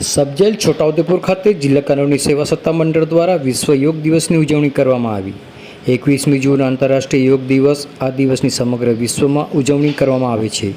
Sub jail Chhota Udepur ખાતે જિલ્લા કાનૂની સેવા સત્તા મંડળ દ્વારા વિશ્વ યોગ દિવસની ઉજવણી કરવામાં આવી. એકવીસમી જૂન આંતરરાષ્ટ્રીય યોગ દિવસ આ દિવસની સમગ્ર વિશ્વમાં ઉજવણી કરવામાં આવે છે.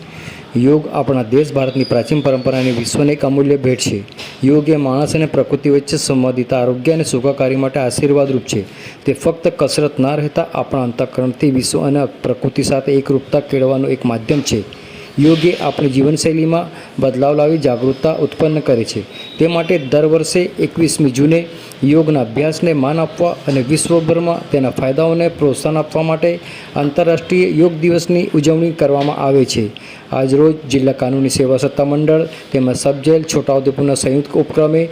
યોગ આપણા દેશ ભારતની પ્રાચીન પરંપરાની વિશ્વને એક અમૂલ્ય ભેટ છે. યોગ એ માણસ અને પ્રકૃતિ વચ્ચે સંવાદિત, આરોગ્ય અને સુખાકારી માટે આશીર્વાદરૂપ છે. તે ફક્ત કસરત ના રહેતા આપણા અંતઃકરણથી વિશ્વ અને પ્રકૃતિ સાથે એકરૂપતા કેળવવાનું એક માધ્યમ છે. યોગ આપણી જીવનશૈલીમાં બદલાવ લાવી જાગૃતતા ઉત્પન્ન કરે છે. તે માટે દર વર્ષે એકવીસમી જૂને યોગના અભ્યાસને માન આપવા અને વિશ્વભરમાં તેના ફાયદાઓને પ્રોત્સાહન આપવા માટે આંતરરાષ્ટ્રીય યોગ દિવસની ઉજવણી કરવામાં આવે છે. આજરોજ જિલ્લા કાનૂની સેવા સત્તા મંડળ તેમજ સબજેલ છોટાઉદેપુરના સંયુક્ત ઉપક્રમે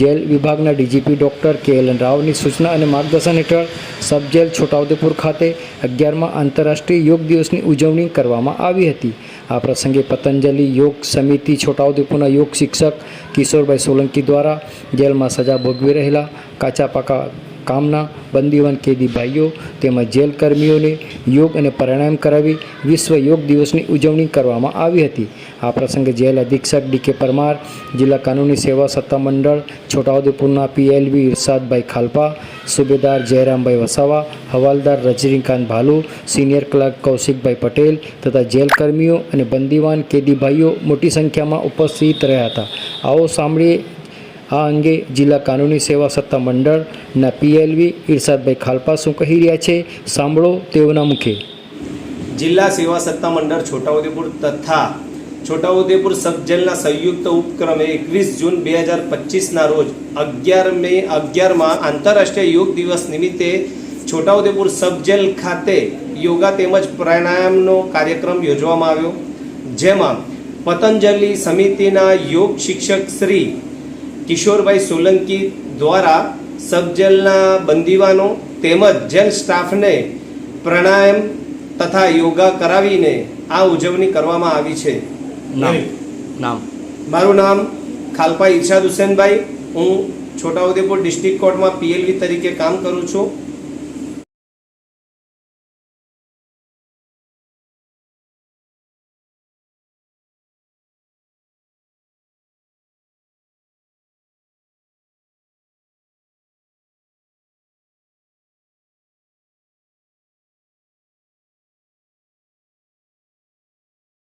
જેલ વિભાગના ડીજીપી ડૉક્ટર કે એલ રાવની સૂચના અને માર્ગદર્શન હેઠળ સબજેલ છોટાઉદેપુર ખાતે અગિયારમાં આંતરરાષ્ટ્રીય યોગ દિવસની ઉજવણી કરવામાં આવી હતી. આ પ્રસંગે પતંજલિ યોગ સમિતિ છોટાઉદેપુરના યોગ શિક્ષક કિશોરભાઈ સોલંકી દ્વારા જેલમાં સજા ભોગવી રહેલા કાચા પાકા કામના બંદીવાન કેદી ભાઈઓ તેમજ જેલ કર્મીઓને યોગ અને પ્રાણાયામ કરાવી વિશ્વ યોગ દિવસની ઉજવણી કરવામાં આવી હતી. આ પ્રસંગે જેલ અધિક્ષક ડીકે પરમાર, જિલ્લા કાનૂની સેવા સત્તા મંડળ છોટાઉદેપુરના પીએલવી ઇરશાદભાઈ ખાલપા, સુબેદાર જયરામભાઈ વસાવા, હવાલદાર રજનીકાંત ભાલુ, સિનિયર ક્લર્ક કૌશિકભાઈ પટેલ તથા જેલ કર્મીઓ અને બંદીવાન કેદી ભાઈઓ મોટી સંખ્યામાં ઉપસ્થિત રહ્યા હતા. આવો સાંભળીએ આ અંગે જિલ્લા કાનૂની સેવા સત્તા મંડળના પીએલવી ઇરશાદભાઈ ખાલપા શું કહી રહ્યા છે, સાંભળો તેઓના મુખે. જિલ્લા સેવા સત્તા મંડળ છોટાઉદેપુર તથા છોટાઉદેપુર સબજેલના સંયુક્ત ઉપક્રમે એકવીસ જૂન બે હજાર પચીસના રોજ અગિયાર મે અગિયારમાં આંતરરાષ્ટ્રીય યોગ દિવસ નિમિત્તે છોટાઉદેપુર સબજેલ ખાતે યોગા તેમજ પ્રાણાયામનો કાર્યક્રમ યોજવામાં આવ્યો. જેમાં પતંજલિ સમિતિના યોગ શિક્ષક શ્રી કિશોરભાઈ સોલંકી દ્વારા સબજેલના બંદીવાનો તેમજ જેલ સ્ટાફને પ્રાણાયામ તથા યોગા કરાવીને આ ઉજવણી કરવામાં આવી છે. નામ? મારું નામ ખાલપા ઇરશાદ હુસેનભાઈ. હું છોટાઉદેપુર ડિસ્ટ્રિક્ટ કોર્ટમાં પીએલવી તરીકે કામ કરું છું.